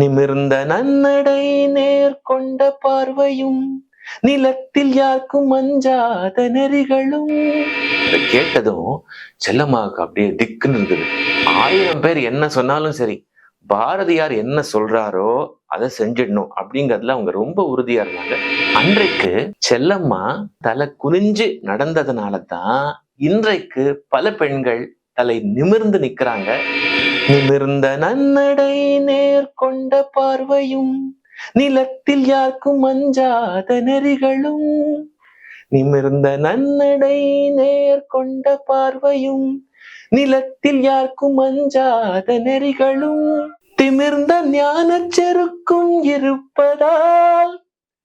நிமிர்ந்த நன்னடை நேர்கொண்ட பார்வையும் நிலத்தில் யாருக்கும் அஞ்சாத நெறிகளும். இதை கேட்டதும் செல்லம்மாவுக்கு அப்படியே திக்குன்னு இருந்தது. ஆயிரம் பேர் என்ன சொன்னாலும் சரி பாரதியார் என்ன சொல்றாரோ அதை செஞ்சிடணும் அப்படிங்கறதுல அவங்க ரொம்ப உறுதியா இருந்தாங்க. அன்றைக்கு செல்லம்மா தலை குனிஞ்சு நடந்ததுனால தான் இன்றைக்கு பல பெண்கள் தலை நிமிர்ந்து நிக்கிறாங்க. நிமிர்ந்த நன்னடை நேர்கொண்ட பார்வையும் நிலத்தில் யாருக்கும் அஞ்சாத நெறிகளும் நிமிர்ந்த நன்னடை நேர்கொண்ட பார்வையும் நிலத்தில் யாருக்கும் அஞ்சாத நெறிகளும் திமிர்ந்த ஞானச் செருக்கும் இருப்பதால்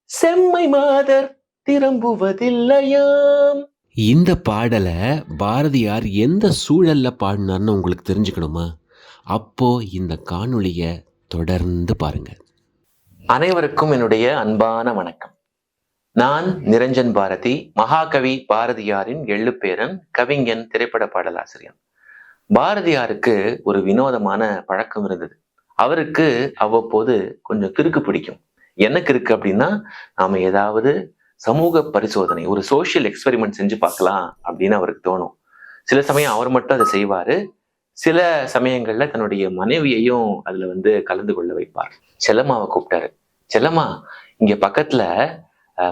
செம்மை மாதர் திரும்புவதில்லையாம். இந்த பாடலை பாரதியார் எந்த சூழல்ல பாடினார்னு உங்களுக்கு தெரிஞ்சுக்கணுமா? அப்போ இந்த காணொளியை தொடர்ந்து பாருங்க. அனைவருக்கும் என்னுடைய அன்பான வணக்கம். நான் நிரஞ்சன் பாரதி மகாகவி பாரதியாரின் எள்ளுப்பேரன் கவிஞன் திரைப்பட பாடலாசிரியன். பாரதியாருக்கு ஒரு வினோதமான பழக்கம் இருந்தது. அவருக்கு அவ்வப்போது கொஞ்சம் கிறுக்கு பிடிக்கும். என்ன கிறுக்கு அப்படின்னா நாம ஏதாவது சமூக பரிசோதனை ஒரு சோசியல் எக்ஸ்பெரிமெண்ட் செஞ்சு பார்க்கலாம் அப்படின்னு அவருக்கு தோணும். சில சமயம் அவர் மட்டும் அதை செய்வாரு. சில சமயங்கள்ல தன்னுடைய மனைவியையும் அதுல வந்து கலந்து கொள்ள வைப்பார். செல்லம்மாவை கூப்பிட்டாரு. செல்லம்மா இங்க பக்கத்துல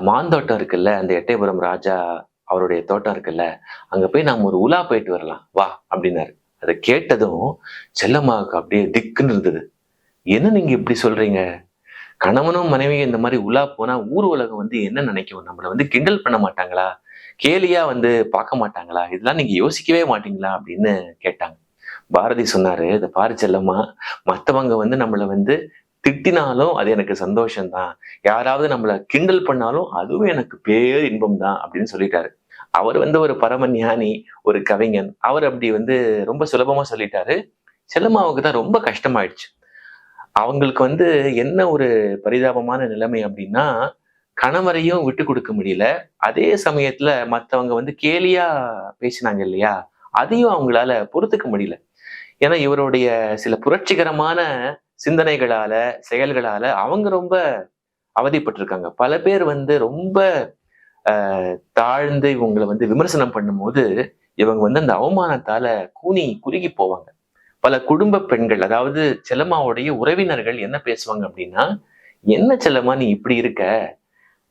மாந்தோட்டம் இருக்குல்ல அந்த எட்டயபுரம் ராஜா அவருடைய தோட்டம் இருக்குல்ல அங்க போய் நாம ஒரு உலா போயிட்டு வரலாம். வா அப்படின்னாரு. அதை கேட்டதும் செல்லம்மாவுக்கு அப்படியே திக்குன்னு இருந்தது. என்ன நீங்க இப்படி சொல்றீங்க? கணவனும் மனைவியும் இந்த மாதிரி உலா போனா ஊர் உலகம் வந்து என்ன நினைக்கும்? நம்மளை வந்து கிண்டல் பண்ண மாட்டாங்களா? கேலியா வந்து பார்க்க மாட்டாங்களா? இதெல்லாம் நீங்க யோசிக்கவே மாட்டீங்களா? அப்படின்னு கேட்டாங்க. பாரதி சொன்னாரு இந்த பாரு செல்லம்மா மத்தவங்க வந்து நம்மளை வந்து திட்டினாலும் அது எனக்கு சந்தோஷம்தான். யாராவது நம்மள கிண்டல் பண்ணாலும் அதுவும் எனக்கு பேர் இன்பம் தான் அப்படின்னு சொல்லிட்டாரு. அவர் வந்து ஒரு பரம ஞானி ஒரு கவிஞன். அவர் அப்படி வந்து ரொம்ப சுலபமா சொல்லிட்டாரு. செல்லம்மாவுக்கு தான் ரொம்ப கஷ்டமாயிடுச்சு. அவங்களுக்கு வந்து என்ன ஒரு பரிதாபமான நிலைமை அப்படின்னா கணவரையும் விட்டு கொடுக்க முடியல. அதே சமயத்துல மத்தவங்க வந்து கேலியா பேசினாங்க இல்லையா? அதையும் அவங்களால பொறுத்துக்க முடியல. ஏன்னா இவருடைய சில புரட்சிகரமான சிந்தனைகளால செயல்களால அவங்க ரொம்ப அவதிப்பட்டிருக்காங்க. பல பேர் வந்து ரொம்ப ஆஹ், தாழ்ந்து இவங்களை வந்து விமர்சனம் பண்ணும்போது இவங்க வந்து அந்த அவமானத்தால கூனி குறுகி போவாங்க. பல குடும்ப பெண்கள் அதாவது செல்லம்மாவுடைய உறவினர்கள் என்ன பேசுவாங்க அப்படின்னா என்ன செல்லம்மா நீ இப்படி இருக்க?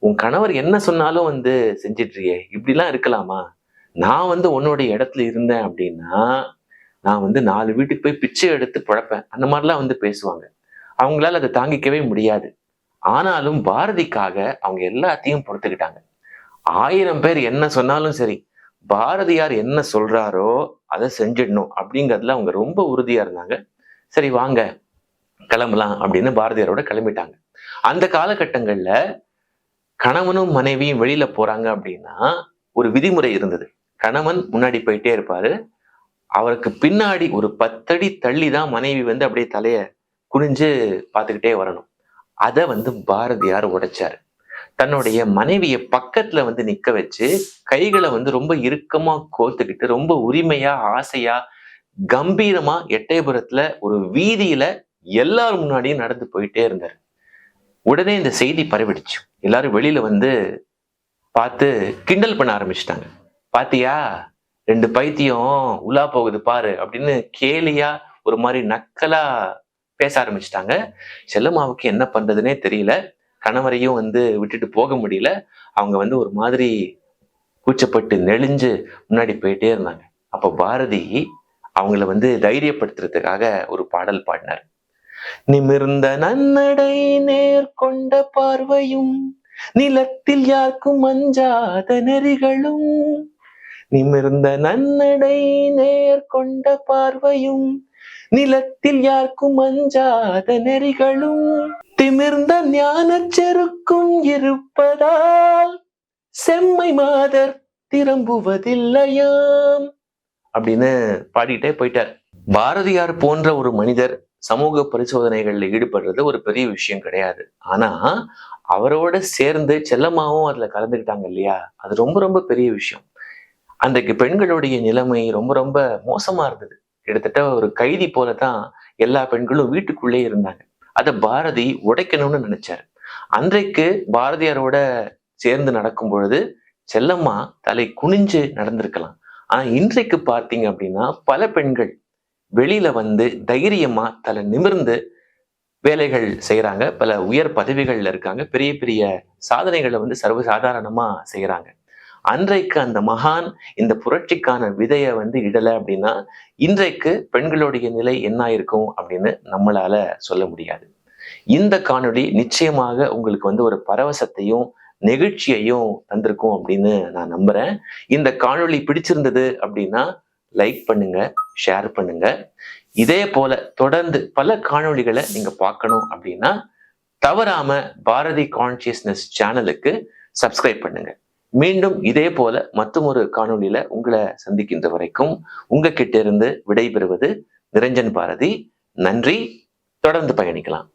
உன் கணவர் என்ன சொன்னாலும் வந்து செஞ்சிட்றியே இப்படிலாம் இருக்கலாமா? நான் வந்து உன்னுடைய இடத்துல இருந்தேன் அப்படின்னா நான் வந்து நாலு வீட்டுக்கு போய் பிச்சை எடுத்து பழப்பேன். அந்த மாதிரிலாம் வந்து பேசுவாங்க. அவங்களால அதை தாங்கிக்கவே முடியாது. ஆனாலும் பாரதிக்காக அவங்க எல்லாத்தையும் பொறுத்துக்கிட்டாங்க. ஆயிரம் பேர் என்ன சொன்னாலும் சரி பாரதியார் என்ன சொல்றாரோ அதை செஞ்சிடணும் அப்படிங்கிறதுல அவங்க ரொம்ப உறுதியா இருந்தாங்க. சரி வாங்க கிளம்பலாம் அப்படின்னு பாரதியாரோட கிளம்பிட்டாங்க. அந்த காலகட்டங்கள்ல கணவனும் மனைவியும் வெளியில போறாங்க அப்படின்னா ஒரு விதிமுறை இருந்தது. கணவன் முன்னாடி போயிட்டே இருப்பாரு அவருக்கு பின்னாடி ஒரு பத்தடி தள்ளி தான் மனைவி வந்து அப்படியே தலைய குனிஞ்சு பார்த்துக்கிட்டே வரணும். அதை வந்து பாரதியார் உடைச்சாரு. தன்னுடைய மனைவிய பக்கத்துல வந்து நிக்க வச்சு கைகளை வந்து ரொம்ப இறுக்கமா கோர்த்துக்கிட்டு ரொம்ப உரிமையா ஆசையா கம்பீரமா எட்டயபுரத்துல ஒரு வீதியில எல்லார் முன்னாடியும் நடந்து போயிட்டே இருந்தார். உடனே இந்த செய்தி பரவிடுச்சு. எல்லாரும் வெளியில வந்து பார்த்து கிண்டல் பண்ண ஆரம்பிச்சிட்டாங்க. பாத்தியா? ரெண்டு பைத்தியம் உலா போகுது பாரு அப்படின்னு கேலியா ஒரு மாதிரி நக்கலா பேச ஆரம்பிச்சிட்டாங்க. செல்லம்மாவுக்கு என்ன பண்றதுனே தெரியல. கணவரையும் வந்து விட்டுட்டு போக முடியல. அவங்க வந்து ஒரு மாதிரி கூச்சப்பட்டு நெளிஞ்சு முன்னாடி போயிட்டே இருந்தாங்க. அப்போ பாரதி அவங்கள வந்து தைரியப்படுத்துறதுக்காக ஒரு பாடல் பாடினார். நிமிர்ந்த நன்னடை நேர்கொண்ட பார்வையும் நிலத்தில் யாருக்கும் அஞ்சாத நெறிகளும் நிமிர்ந்த நன்னடை நேர்கொண்ட பார்வையும் நிலத்தில் யாருக்கும் அஞ்சாத நெறிகளும் திமிர்ந்த ஞான செருக்கும் இருப்பதால் செம்மை மாதர் திரும்புவதில்லையாம். அப்படின்னு பாடிட்டே போயிட்டார். பாரதியார் போன்ற ஒரு மனிதர் சமூக பரிசோதனைகள்ல ஈடுபடுறது ஒரு பெரிய விஷயம் கிடையாது. ஆனா அவரோட சேர்ந்து செல்லம்மாவும் அதுல கலந்துக்கிட்டாங்க இல்லையா? அது ரொம்ப ரொம்ப பெரிய விஷயம். அன்றைக்கு பெண்களுடைய நிலைமை ரொம்ப ரொம்ப மோசமா இருந்தது. கிட்டத்தட்ட ஒரு கைதி போல தான் எல்லா பெண்களும் வீட்டுக்குள்ளே இருந்தாங்க. அதை பாரதி உடைக்கணும்னு நினைச்சாரு. அன்றைக்கு பாரதியாரோட சேர்ந்து நடக்கும் பொழுது செல்லம்மா தலை குனிஞ்சு நடந்திருக்கலாம். ஆனா இன்றைக்கு பார்த்தீங்க அப்படின்னா பல பெண்கள் வெளியில வந்து தைரியமா தலை நிமிர்ந்து வேலைகள் செய்யறாங்க பல உயர் பதவிகள்ல இருக்காங்க. பெரிய பெரிய சாதனைகளை வந்து சர்வசாதாரணமா செய்யறாங்க அன்றைக்கு அந்த மகான் இந்த புரட்சிக்கான விதையை வந்து இடலை அப்படின்னா இன்றைக்கு பெண்களுடைய நிலை என்ன இருக்கும் அப்படின்னு நம்மளால சொல்ல முடியாது. இந்த காணொளி நிச்சயமாக உங்களுக்கு வந்து ஒரு பரவசத்தையும் நெகிழ்ச்சியையும் தந்திருக்கும் அப்படின்னு நான் நம்புறேன். இந்த காணொளி பிடிச்சிருந்தது அப்படின்னா லைக் பண்ணுங்க ஷேர் பண்ணுங்க. இதே போல தொடர்ந்து பல காணொளிகளை நீங்க பார்க்கணும் அப்படின்னா தவறாம பாரதி கான்சியஸ்னஸ் சேனலுக்கு சப்ஸ்கிரைப் பண்ணுங்க. மீண்டும் இதே போல மற்றொரு காணொலியில உங்களை சந்திக்கின்ற வரைக்கும் உங்ககிட்ட இருந்து விடைபெறுவது நிரஞ்சன் பாரதி. நன்றி. தொடர்ந்து பயணிக்கலாம்.